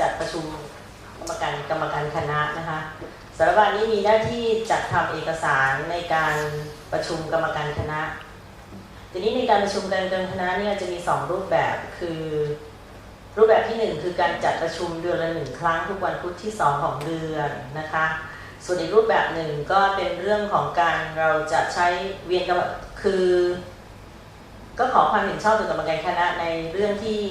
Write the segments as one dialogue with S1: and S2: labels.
S1: จัดประชุมกรรมการกรรมการคณะนะคะสารวัตรนี้มีหน้าที่จัดทำเอกสารในการประชุมกรรมการคณะ ทีนี้ในการประชุมกรรมการคณะเนี่ยจะมีสองรูปแบบคือ รูปแบบที่หนึ่งคือการจัดประชุมเดือนละหนึ่งครั้งทุกวันพุธที่สองของเดือนนะคะ ส่วนอีกรูปแบบหนึ่งก็เป็นเรื่องของการเราจะใช้เวียนกรรมคือ ก็ขอความเห็นชอบจากกรรมการคณะในเรื่องที่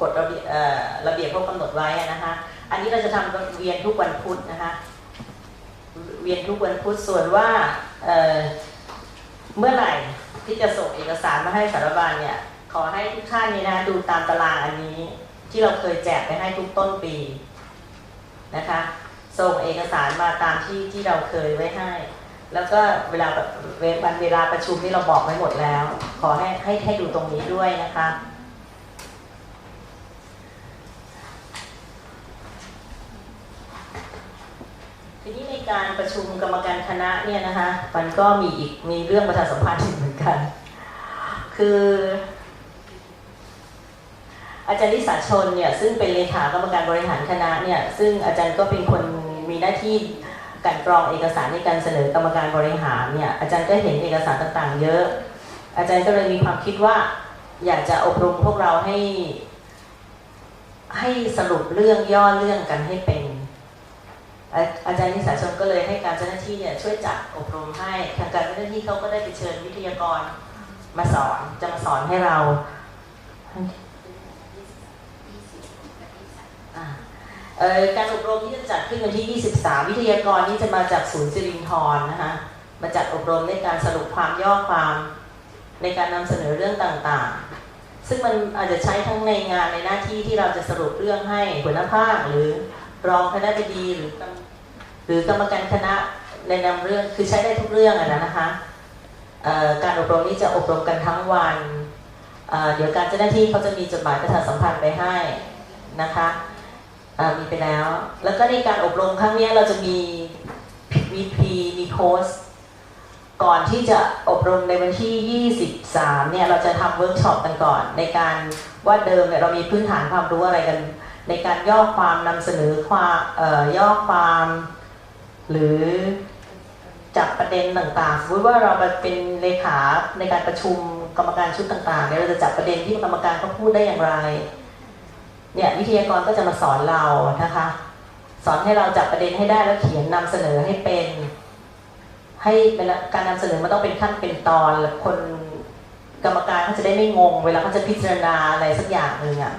S1: กฎระเบียบเอ่อระเบียบเขากำหนดไว้นะคะอันนี้เราจะทำเวียนทุกวันพุธนะคะเวียนทุกวันพุธส่วนว่าเเมื่อไหร่ที่จะส่งเอกสารมาให้สารบาลเนี่ยขอให้ทุกท่านนี่นะดูตามตารางอันนี้ที่เราเคยแจกไปให้ทุกต้นปีนะคะส่งเอกสารมาตามที่ที่เราเคยไว้ให้ แล้วก็เวลาเววันเวลาประชุมนี่เราบอกไว้หมดแล้ว ขอให้ให้ให้ดูตรงนี้ด้วยนะคะ ทีนี้ในการประชุมกรรมการคณะเนี่ยนะคะมันก็มีอีกมีเรื่องประชาสัมพันธ์อีกเหมือนกัน คือ อาจารย์ลิสาชนเนี่ยซึ่งเป็นเลขากรรมการบริหารคณะเนี่ยซึ่งอาจารย์ก็เป็นคนมีหน้าที่กันกรองเอกสารในการเสนอกรรมการบริหารเนี่ยอาจารย์ก็เห็นเอกสารต่างๆ เยอะ อาจารย์ก็เลยมีความคิดว่าอยากจะอบรมพวกเราให้ ให้สรุปเรื่องย่อเรื่องกันให้เป็น อาจารย์นิสาชนก็เลยให้การเจ้าหน้าที่เนี่ยช่วยจัดอบรมให้ทางการเจ้าหน้าที่เขาก็ได้ไปเชิญวิทยากรมาสอนจะมาสอนให้เราการอบรมที่จะจัดขึ้นวันที่ 23 วิทยากรนี่จะมาจากศูนย์สิรินทรนะคะมาจัดอบรมในการสรุปความย่อความในการนำเสนอเรื่องต่างๆ ซึ่งมันอาจจะใช้ทั้งในงานในหน้าที่ที่เราจะสรุปเรื่องให้หัวหน้าภาคหรือรองคณะบดีหรือกรรม หรือกรรมการคณะในนำเรื่องคือใช้ได้ทุกเรื่องอะนะคะเอ่อการอบรมนี้จะอบรมกันทั้งวันเเดี๋ยวการเจ้าหน้าที่เขาจะมีจดหมายประชาสัมพันธ์ไปให้นะคะมีไปแล้ว แล้วก็ในการอบรมครั้งนี้เราจะมีมีพีมีโพสก่อนที่จะอบรมในวันที่ 23 เนี่ยเราจะทำเวิร์กช็อปกันก่อน ในการว่าเดิมเนี่ยเรามีพื้นฐานความรู้อะไรกัน ในการย่อความนำเสนอความย่อความ หรือจับประเด็นต่างๆ สมมติว่าเราเป็นเลขาในการประชุมกรรมการชุดต่างๆเนี่ยเราจะจับประเด็นที่กรรมการเขาพูดได้อย่างไร เนี่ยวิทยากรก็จะมาสอนเรานะคะ สอนให้เราจับประเด็นให้ได้แล้วเขียนนำเสนอให้เป็น ให้เป็นการนำเสนอมันต้องเป็นขั้นเป็นตอนแล้วคนกรรมการเขาจะได้ไม่งง เวลาเขาจะพิจารณาอะไรสักอย่างหนึ่งอะ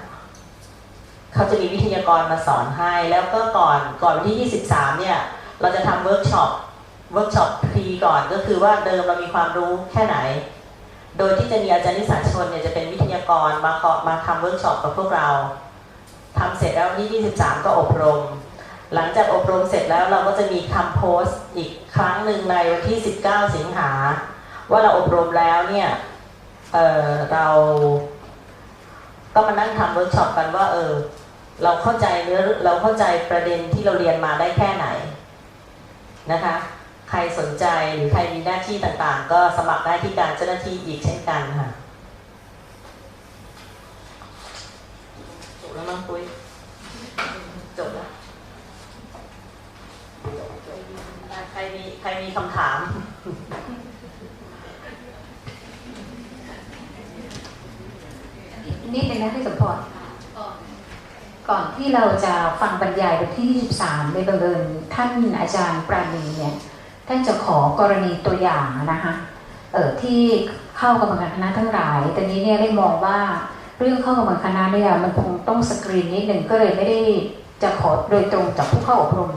S1: เขาจะมีวิทยากรมาสอนให้ แล้วก็ก่อนก่อนวันที่ 23 เนี่ย เราจะทำเวิร์กช็อปเวิร์กช็อปพรีก่อนก็คือว่าเดิมเรามีความรู้แค่ไหน โดยที่จะมีอาจารย์นิสาชนเนี่ยจะเป็นวิทยากรมาขอมาทำเวิร์กช็อปกับพวกเราทำเสร็จแล้ววันที่23 ก็อบรม หลังจากอบรมเสร็จแล้วเราก็จะมีคำโพสต์อีกครั้งหนึ่งในวันที่ 19 สิงหา ว่าเราอบรมแล้วเนี่ยเเราก็มานั่งทำเวิร์กช็อปกันว่าเออเราเข้าใจเนื้อเราเข้าใจประเด็นที่เราเรียนมาได้แค่ไหน นะคะ ใครสนใจหรือใครมีหน้าที่ต่างๆ ก็สมัครได้ที่การเจ้าหน้าที่อีกเช่นกันค่ะจบแล้วมั้งปุ้ยจบแล้วใครมีใครมีคำถาม
S2: นิดนึงนะพี่สมพรก่อนที่เราจะฟังบรรยายวันที่ 23 ในบังเอิญ ท่านอาจารย์ปราณีเนี่ยท่านจะขอกรณีตัวอย่างนะคะเออที่เข้ากรรมการคณะทั้งหลาย แต่นี้เนี่ยได้มองว่าเรื่องเข้ากรรมการคณะเนี่ยมันคงต้องสกรีนนิดหนึ่งก็เลยไม่ได้จะขอโดยตรงจากผู้เข้าอบรม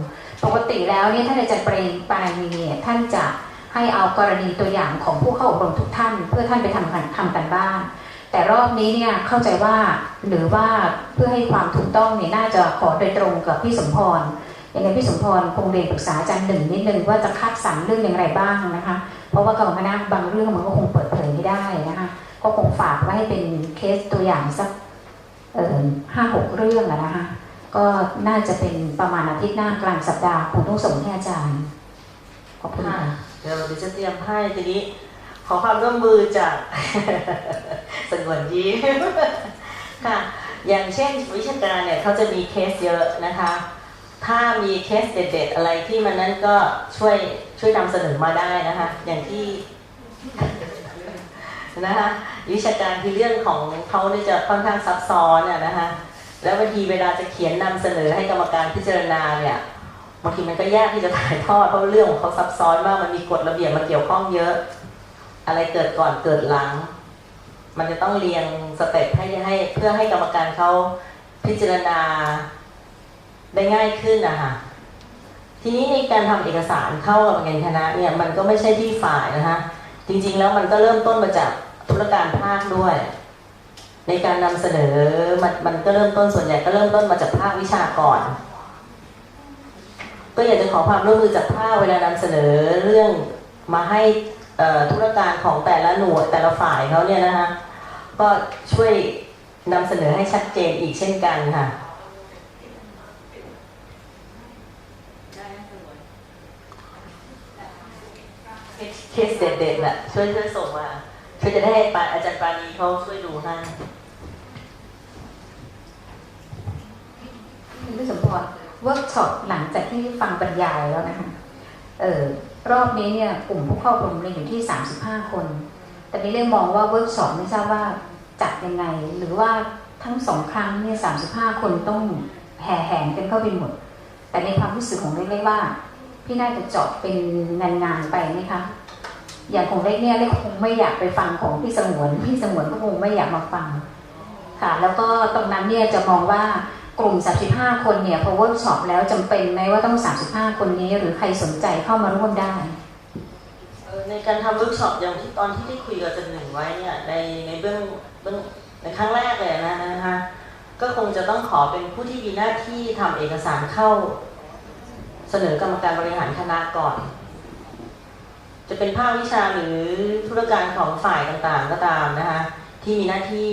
S2: ปกติแล้วเนี่ยท่านอาจารย์ปราณีปราณีเนี่ยท่านจะให้เอากรณีตัวอย่างของผู้เข้าอบรมทุกท่าน เพื่อท่านไปทำกันทำกันบ้านแต่รอบนี้เนี่ยเข้าใจว่าหรือว่าเพื่อให้ความถูกต้องเนี่ยน่าจะขอโดยตรงกับพี่สมพร ยังไงพี่สมพรคงเรียนปรึกษาอาจารย์หนึ่งนิดนึงว่าจะคัดสรรเรื่องอย่างไรบ้างนะคะ เพราะว่ากรรมคณะบางเรื่องมันก็คงเปิดเผยไม่ได้นะคะ ก็คงฝากไว้ให้เป็นเคสตัวอย่างสักห้าหกเรื่องอะนะคะก็น่าจะเป็นประมาณอาทิตย์หน้ากลางสัปดาห์คงต้องส่งให้อาจารย์ ขอบคุณค่ะ
S1: เดี๋ยวเดี๋ยวจะเตรียมให้ทีนี้ ขอความร่วมมือจากสงวนยิ้มค่ะ อย่างเช่นวิชาการเนี่ยเขาจะมีเคสเยอะนะคะ ถ้ามีเคสเด็ดๆ อะไรที่มันนั้นก็ช่วยช่วยนำเสนอมาได้นะคะ อย่างที่นะคะวิชาการคือเรื่องของเขาเนี่ยจะค่อนข้างซับซ้อนอะนะคะแล้วบางทีเวลาจะเขียนนำเสนอให้กรรมการพิจารณาเนี่ยบางทีมันก็ยากที่จะถ่ายทอดเพราะเรื่องของเขาซับซ้อนมากมันมีกฎระเบียบมาเกี่ยวข้องเยอะ อะไรเกิดก่อนเกิดหลัง มันจะต้องเรียงสเต็ปให้ให้เพื่อให้กรรมการเขาพิจารณา ได้ง่ายขึ้นนะคะทีนี้ในการทำเอกสารเข้ากรรมการคณะเนี่ยมันก็ไม่ใช่ที่ฝ่ายนะคะจริงๆแล้วมันก็เริ่มต้นมาจากธุรการภาคด้วย ในการนำเสนอมันมันก็เริ่มต้นส่วนใหญ่ก็เริ่มต้นมาจากภาควิชาก่อน ก็อยากจะขอความร่วมมือจากภาคเวลานำเสนอเรื่องมาให้อ่อธุรการของแต่ละหน่วยแต่ละฝ่ายเขาเนี่ยนะคะก็ช่วยนำเสนอให้ชัดเจนอีกเช่นกันค่ะ เค สเด็ดๆแหละช่วยช่วยส่งมาช่วยจะได้ให้อาจารย์ปานีเขาช่วยดูให้
S2: คุณผู้สมพรเวิร์กช็อปหลังจากที่ฟังบรรยายแล้วนะคะเออรอบนี้เนี่ยกลุ่มผู้เข้าอบรมเนี่ยอยู่ที่ 35 คน แต่ไม่ได้มองว่าเวิร์กช็อปไม่ทราบว่าจัดยังไง หรือว่าทั้งสองครั้งเนี่ย 35 คนต้องแห่แหนกันเข้าไปหมด แต่ในความรู้สึกของเล็กๆว่า พี่น่าจะเจาะเป็นงานๆไปไหมคะ อย่างของเล็กเนี่ยเล็กคงไม่อยากไปฟังของพี่สงวนพี่สงวนก็คงไม่อยากมาฟังค่ะ แล้วก็ตรงนั้นเนี่ยจะมองว่ากลุ่ม 35 คนเนี่ยพอเวิร์กช็อปแล้วจำเป็นไหมว่าต้อง 35 คนนี้ หรือใครสนใจเข้ามาร่วมได้
S1: ในการทำเวิร์กช็อปอย่างที่ตอนที่ได้คุยกับอาจารย์หนึ่งไว้เนี่ยในในเบื้องเบื้องในครั้งแรกเลยนะนะคะก็คงจะต้องขอเป็นผู้ที่มีหน้าที่ทำเอกสารเข้า เสนอกรรมการบริหารคณะก่อน จะเป็นภาควิชาหรือธุรการของฝ่ายต่างๆก็ตามนะคะที่มีหน้าที่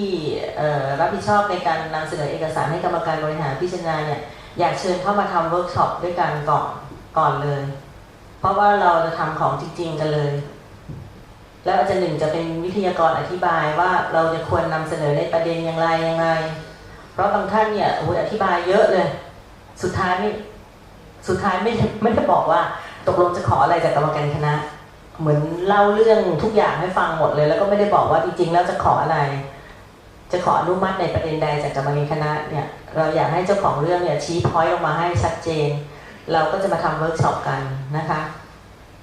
S1: รับผิดชอบในการนำเสนอเอกสารให้กรรมการบริหารพิจารณาเนี่ยอยากเชิญเข้ามาทำเวิร์กช็อปด้วยกันก่อนก่อนเลย เพราะว่าเราจะทำของจริงๆกันเลย แล้วอาจารย์หนึ่งจะเป็นวิทยากรอธิบายว่าเราจะควรนำเสนอในประเด็นอย่างไรยังไง เพราะบางท่านเนี่ยอ้ยอธิบายเยอะเลย สุดท้ายไม่สุดท้ายไม่ได้ไม่ได้บอกว่าตกลงจะขออะไรจากกรรมการคณะ เหมือนเล่าเรื่องทุกอย่างให้ฟังหมดเลย แล้วก็ไม่ได้บอกว่าจริงๆแล้วจะขออะไร จะขออนุมัติในประเด็นใดจากกรรมการคณะเนี่ย เราอยากให้เจ้าของเรื่องเนี่ยชี้พอยต์ลงมาให้ชัดเจน เราก็จะมาทำเวิร์กช็อปกันนะคะ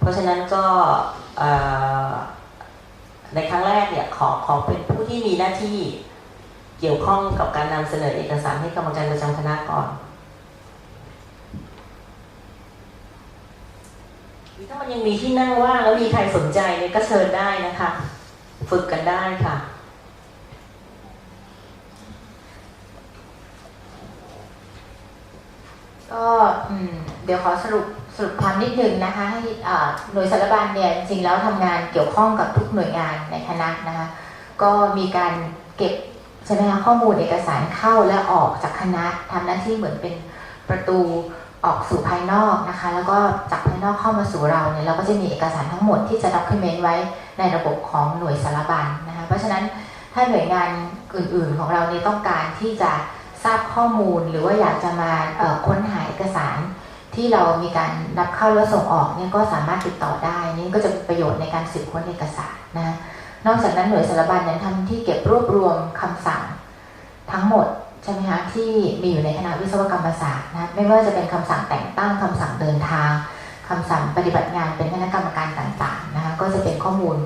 S1: เพราะฉะนั้นก็ในครั้งแรกเนี่ยขอขอเป็นผู้ที่มีหน้าที่เกี่ยวข้องกับการนำเสนอเอกสารให้กรรมการประจำคณะก่อน หรือ ถ้ามันยังมีที่นั่งว่างแล้วมีใครสนใจเนี่ยก็เชิญได้นะคะ ฝึกกันได้ค่ะ
S3: ก็เดี๋ยวขอสรุปสรุปความนิดนึงนะคะให้หน่วยสารบัญเนี่ยจริงแล้วทำงานเกี่ยวข้องกับทุกหน่วยงานในคณะนะคะก็มีการเก็บใช่ไหมคะข้อมูลเอกสารเข้าและออกจากคณะทำหน้าที่เหมือนเป็นประตู ออกสู่ภายนอกนะคะ แล้วก็จากภายนอกเข้ามาสู่เราเนี่ยเราก็จะมีเอกสารทั้งหมดที่จะด็อกิเมนต์ไว้ในระบบของหน่วยสารบัญนะคะ เพราะฉะนั้นถ้าหน่วยงานอื่น ๆ ของเราเนี่ยต้องการที่จะทราบข้อมูลหรือว่าอยากจะมาค้นหาเอกสารที่เรามีการรับเข้าแล้วส่งออกเนี่ยก็สามารถติดต่อได้นี่ก็จะเป็นประโยชน์ในการสืบค้นเอกสารนะนอกจากนั้นหน่วยสารบัญยังทำที่เก็บรวบรวมคำสั่งทั้งหมด ใช่ไหมคะที่มีอยู่ในคณะวิศวกรรมศาสตร์นะไม่ว่าจะเป็นคำสั่งแต่งตั้งคำสั่งเดินทางคำสั่งปฏิบัติงานเป็นคณะกรรมการต่างๆนะคะก็จะเป็นข้อมูล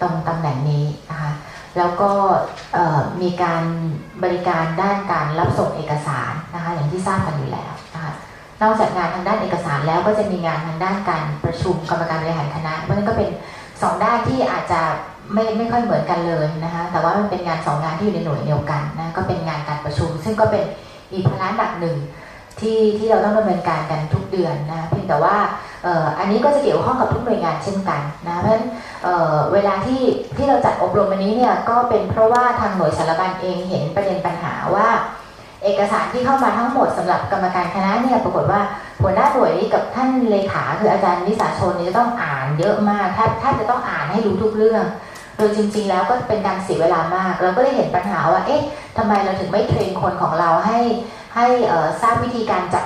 S3: ตรงตำแหน่งนี้นะคะแล้วก็มีการบริการด้านการรับส่งเอกสารนะคะอย่างที่ทราบกันอยู่แล้วนะคะนอกจากงานทางด้านเอกสารแล้วก็จะมีงานทางด้านการประชุมกรรมการบริหารคณะเพราะฉะนั้นก็เป็นสองด้านที่อาจจะ ไม่ไม่ค่อยเหมือนกันเลยนะคะ แต่ว่ามันเป็นงานสองงานที่อยู่ในหน่วยเดียวกันนะก็เป็นงานการประชุม ซึ่งก็เป็นอีกภาระหนักหนึ่งที่ที่เราต้องดำเนินการกันทุกเดือนนะเพียงแต่ว่าอันนี้ก็จะเกี่ยวข้องกับทุกหน่วยงานเช่นกันนะเพราะฉะนั้นเเวลาที่ที่เราจัดอบรมวันนี้เนี่ยก็เป็นเพราะว่าทางหน่วยสารบัญเองเห็นประเด็นปัญหาว่า เอกสารที่เข้ามาทั้งหมดสำหรับกรรมการคณะเนี่ยปรากฏว่าหัวหน้าหน่วยกับท่านเลขาคืออาจารย์นิสาชนนี่จะต้องอ่านเยอะมากแทบแทบจะต้องอ่านให้รู้ทุกเรื่อง โดยจริง ๆ แล้วก็เป็นการเสียเวลามาก เราก็เลยเห็นปัญหาว่าเอ๊ะทำไมเราถึงไม่เทรนคนของเราให้ให้ทราบวิธีการจับ